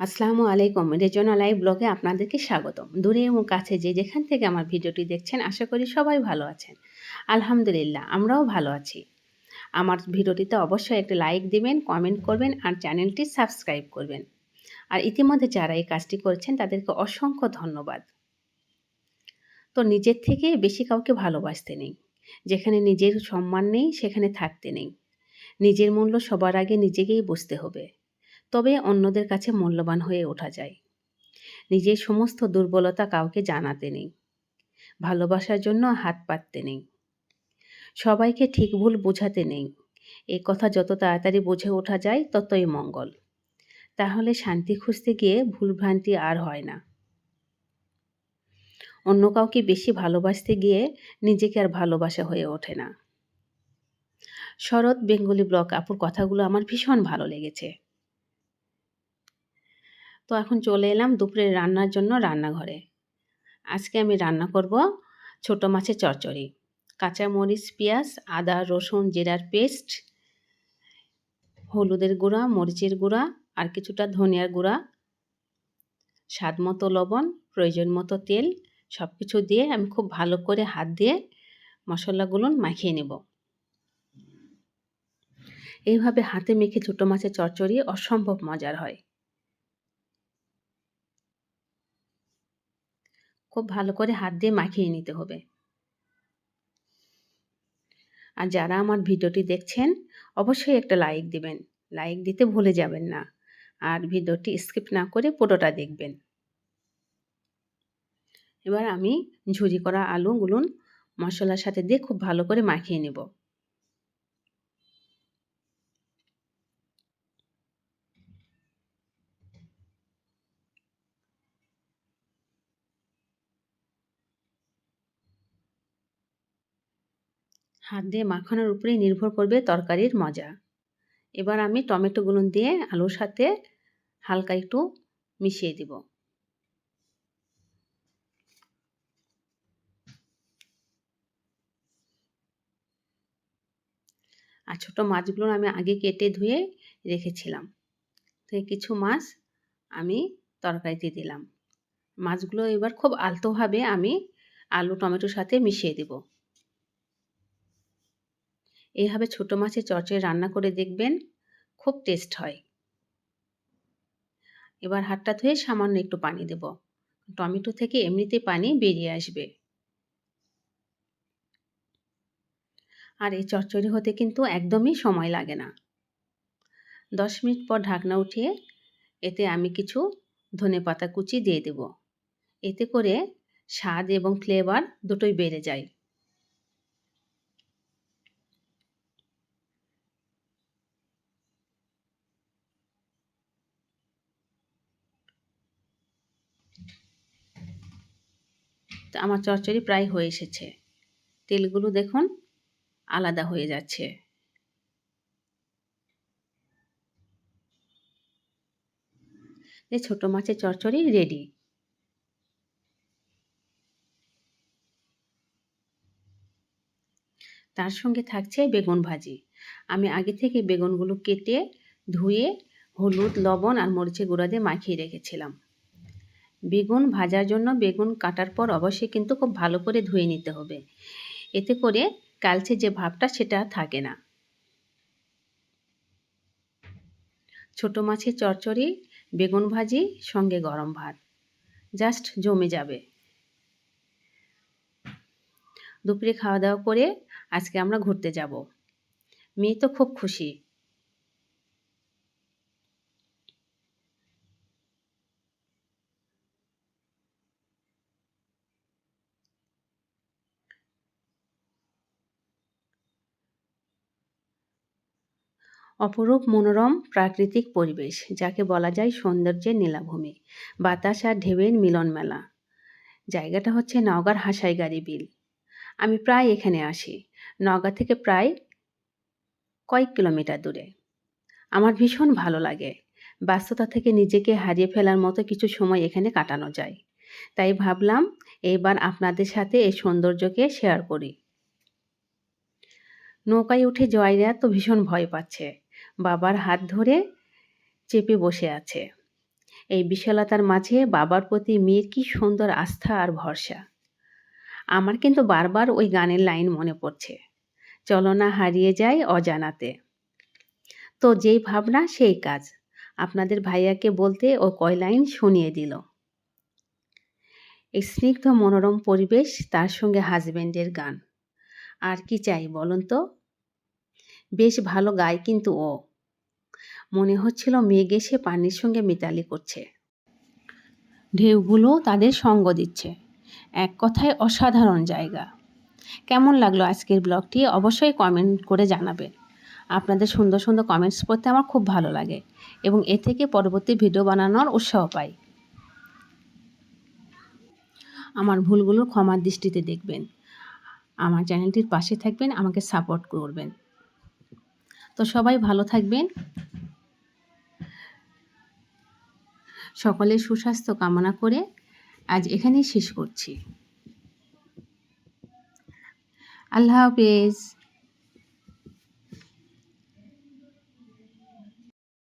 আসসালামু আলাইকুম, রেজনা লাইভ ব্লগে আপনাদেরকে স্বাগতম। দূরে এবং কাছে যে যেখান থেকে আমার ভিডিওটি দেখছেন, আশা করি সবাই ভালো আছেন। আলহামদুলিল্লাহ, আমরাও ভালো আছি। আমার ভিডিওটিতে অবশ্যই একটি লাইক দিবেন, কমেন্ট করবেন আর চ্যানেলটি সাবস্ক্রাইব করবেন। আর ইতিমধ্যে যারা এই কাজটি করেছেন, তাদেরকে অসংখ্য ধন্যবাদ। তো নিজের থেকে বেশি কাউকে ভালোবাসতে নেই। যেখানে নিজের সম্মান নেই, সেখানে থাকতে নেই। নিজের মূল্য সবার আগে নিজেকেই বুঝতে হবে। তবে অন্যদের কাছে মূল্যবান হয়ে ওঠা যায়। নিজের সমস্ত দুর্বলতা কাউকে জানাতে নেই। ভালোবাসার জন্য হাত পাততে নেই। সবাইকে ঠিক ভুল বোঝাতে নেই। এ কথা যত তাড়াতাড়ি বুঝে ওঠা যায়, ততই মঙ্গল। তাহলে শান্তি খুঁজতে গিয়ে ভুলভ্রান্তি আর হয় না। অন্য কাউকে বেশি ভালোবাসতে গিয়ে নিজেকে আর ভালোবাসা হয়ে ওঠে না। শরৎ বেঙ্গলি ব্লক আপুর কথাগুলো আমার ভীষণ ভালো লেগেছে। তো এখন চলে এলাম দুপুরে রান্নার জন্য রান্নাঘরে। আজকে আমি রান্না করব ছোট মাছের কাঁচা মরিচ পেঁয়াজ, আদা, রসুন, জিরার পেস্ট, হলুদের গুঁড়া, মরিচের গুঁড়া আর কিছুটা ধনিয়ার গুঁড়া, স্বাদ মতো লবণ, প্রয়োজন মতো তেল সব কিছু দিয়ে আমি খুব ভালো করে হাত দিয়ে মশলাগুলো মাখিয়ে নেব। এইভাবে হাতে মেখে ছোটো মাছের চচ্চড়ি অসম্ভব মজার হয়। খুব ভালো করে হাত দিয়ে মাখিয়ে নিতে হবে। আর যারা আমার ভিডিওটি দেখছেন, অবশ্যই একটা লাইক দিবেন। লাইক দিতে ভুলে যাবেন না। আর ভিডিওটি স্কিপ না করে পুরোটা দেখবেন। এবার আমি ঝুরি করা আলুগুলো মশলার সাথে দিয়ে খুব ভালো করে মাখিয়ে নেব। হাত দিয়ে মাখানোর উপরেই নির্ভর করবে তরকারির মজা। এবার আমি টমেটোগুলো দিয়ে আলুর সাথে হালকা একটু মিশিয়ে দিব। আর ছোটো মাছগুলো আমি আগে কেটে ধুয়ে রেখেছিলাম। তো কিছু মাছ আমি তরকারিতে দিলাম। মাছগুলো এবার খুব আলতোভাবে আমি আলু, টমেটোর সাথে মিশিয়ে দেবো। এইভাবে ছোটো মাছের চচড়ে রান্না করে দেখবেন খুব টেস্ট হয়। এবার হাতটা ধুয়ে সামান্য একটু পানি দেব। টমেটো থেকে এমনিতে পানি বেরিয়ে আসবে। আর এই চচ্চড়ি হতে কিন্তু একদমই সময় লাগে না। দশ মিনিট পর ঢাকনা উঠিয়ে এতে আমি কিছু ধনে পাতা কুচি দিয়ে দেব। এতে করে স্বাদ এবং ফ্লেভার দুটোই বেড়ে যায়। তো আমার চচ্চড়ি প্রায় হয়ে এসেছে। তেলগুলো দেখুন, আলাদা হয়ে যাচ্ছে। এই ছোটো মাছের চচ্চড়ি রেডি তার সঙ্গে থাকছে বেগুন ভাজি। আমি আগে থেকে বেগুনগুলো কেটে, ধুয়ে, হলুদ, লবণ আর মরিচের গুঁড়া দিয়ে মাখিয়ে রেখেছিলাম। বেগুন ভাজার জন্য বেগুন কাটার পর অবশ্যই কিন্তু খুব ভালো করে ধুয়ে নিতে হবে। এতে করে কালচে যে ভাবটা সেটা থাকে না। ছোট মাছের চচ্চড়ি, বেগুন ভাজি, সঙ্গে গরম ভাত। জাস্ট জমে যাবে। দুপুরে খাওয়া দাওয়া করে আজকে আমরা ঘুরতে যাব। মেয়ে তো খুব খুশি। অপরূপ মনোরম প্রাকৃতিক পরিবেশ, যাকে বলা যায় সৌন্দর্যের নীলাভূমি, বাতাস আর ঢেউয়ের মিলন মেলা। জায়গাটা হচ্ছে নওগাঁর হাসাইগাড়ি বিল। আমি প্রায় এখানে আসি। নওগাঁ থেকে প্রায় কয়েক কিলোমিটার দূরে। আমার ভীষণ ভালো লাগে। ব্যস্ততা থেকে নিজেকে হারিয়ে ফেলার মতো কিছু সময় এখানে কাটানো যায়। তাই ভাবলাম এইবার আপনাদের সাথে এই সৌন্দর্যকে শেয়ার করি। নৌকায় উঠে জয়রা তো ভীষণ ভয় পাচ্ছে। বাবার হাত ধরে চেপে বসে আছে। এই বিশালতার মাঝে বাবার প্রতি মেয়ের কি সুন্দর আস্থা আর ভরসা। আমার কিন্তু বারবার ওই গানের লাইন মনে পড়ছে। চলো না হারিয়ে যায় অজানাতে। তো যেই ভাবনা, সেই কাজ। আপনাদের ভাইয়াকে বলতে ও কয় লাইন শুনিয়ে দিল। এই স্নিগ্ধ মনোরম পরিবেশ, তার সঙ্গে হাজবেন্ডের গান। আর কি চাই বলুন তো? বেশ ভালো গায় কিন্তু ও। মনে হচ্ছিল মেঘ এসে পানির সঙ্গে মিতালি করছে। ঢেউগুলো তাদের সঙ্গ দিচ্ছে। এক কথায় অসাধারণ জায়গা। কেমন লাগল আজকের ব্লগটি অবশ্যই কমেন্ট করে জানাবেন। আপনাদের সুন্দর সুন্দর কমেন্টস পড়তে আমার খুব ভালো লাগে এবং এ থেকে পরবর্তী ভিডিও বানানোর উৎসাহ পাই। আমার ভুলগুলো ক্ষমার দৃষ্টিতে দেখবেন। আমার চ্যানেলটির পাশে থাকবেন, আমাকে সাপোর্ট করবেন। তো সবাই ভালো থাকবেন। সকলের সুস্বাস্থ্য কামনা করে আজ এখানেই শেষ করছি। আল্লাহ হাফেজ।